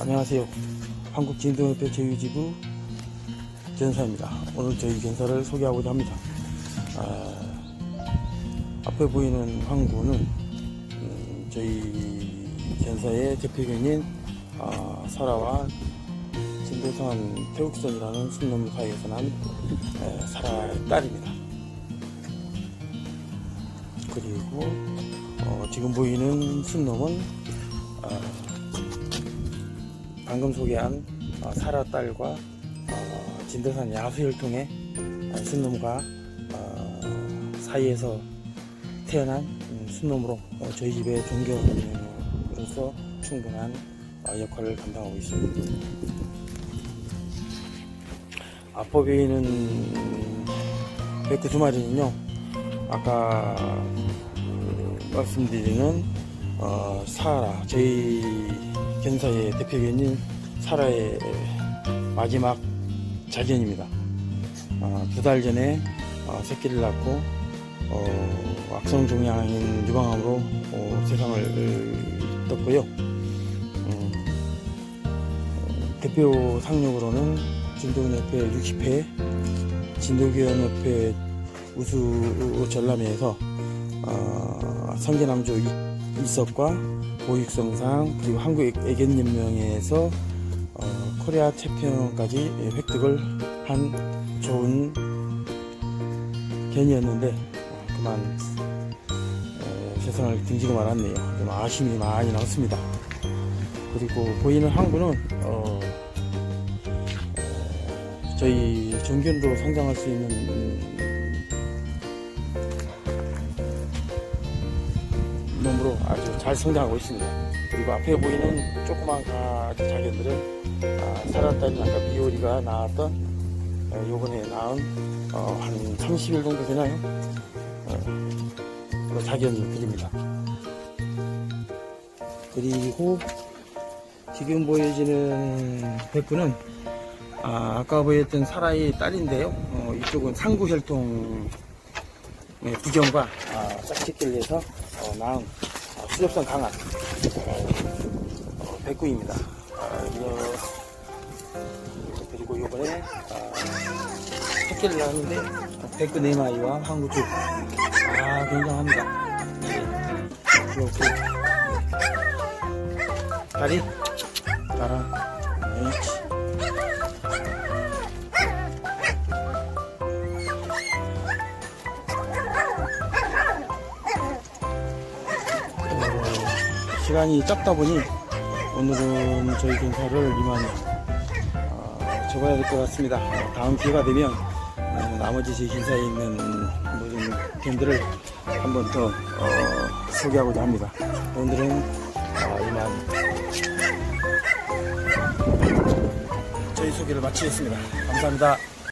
안녕하세요. 한국진동협회 제휴지부 견사입니다. 오늘 저희 견사를 소개하고자 합니다. 아, 앞에 보이는 항구는 음, 저희 견사의 대표견인 아, 설아와 진도산 태국선이라는 순놈 사이에서 난 에, 설아의 딸입니다. 그리고 어, 지금 보이는 순놈은 아, 방금 소개한 어, 사라 딸과 어, 진도산 야수혈통의 어, 순놈과 어, 사이에서 태어난 음, 순놈으로 어, 저희 집의 종교로서 충분한 어, 역할을 감당하고 있습니다. 앞에 보이는 백구 두 마리는요, 아까 음, 말씀드리는 어, 사라 저희 견사의 대표견인 사라의 마지막 자견입니다. 어, 두달 전에 어, 새끼를 낳고 어, 악성 종양인 유방암으로 어, 세상을 떴고요. 음, 어, 대표 상록으로는 진도연협회 60회 진도교연협회 우수 전람회에서 어, 성계남조 이- 이석과 보육성상 그리고 한국 애견연명회에서 어, 코리아 챔피언까지 획득을 한 좋은 견이었는데 어, 그만 에, 세상을 등지고 말았네요. 좀 아쉬움이 많이 남습니다. 그리고 보이는 항구는 어, 에, 저희 정견도 성장할 수 있는 잘 성장하고 있습니다. 그리고 앞에 보이는 조그만 가지 자견들은 아, 살았다는 아까 미오리가 나왔던 어, 요번에 낳은 어, 한 30일 정도 되나요? 어, 그 자견들입니다. 그리고 지금 보여지는 백구는 아, 아까 보였던 사라의 딸인데요. 어, 이쪽은 상구혈통 네, 부경과 아, 짝짓기를 해서 어, 낳은 어, 수렵성 강한 어, 어, 백구입니다. 아, 이거, 그리고 요번에 아, 새끼를 낳았는데 어, 백구 네 마리와 황구 줄. 아 굉장합니다. 네. 이렇게 네. 다리 나랑 시간이 짧다 보니 오늘은 저희 경사를 이만 어, 접어야 될 것 같습니다. 어, 다음 기회가 되면 어, 나머지 제 기사에 있는 모든 견들을 한번 더 어, 소개하고자 합니다. 오늘은 어, 이만 저희 소개를 마치겠습니다. 감사합니다.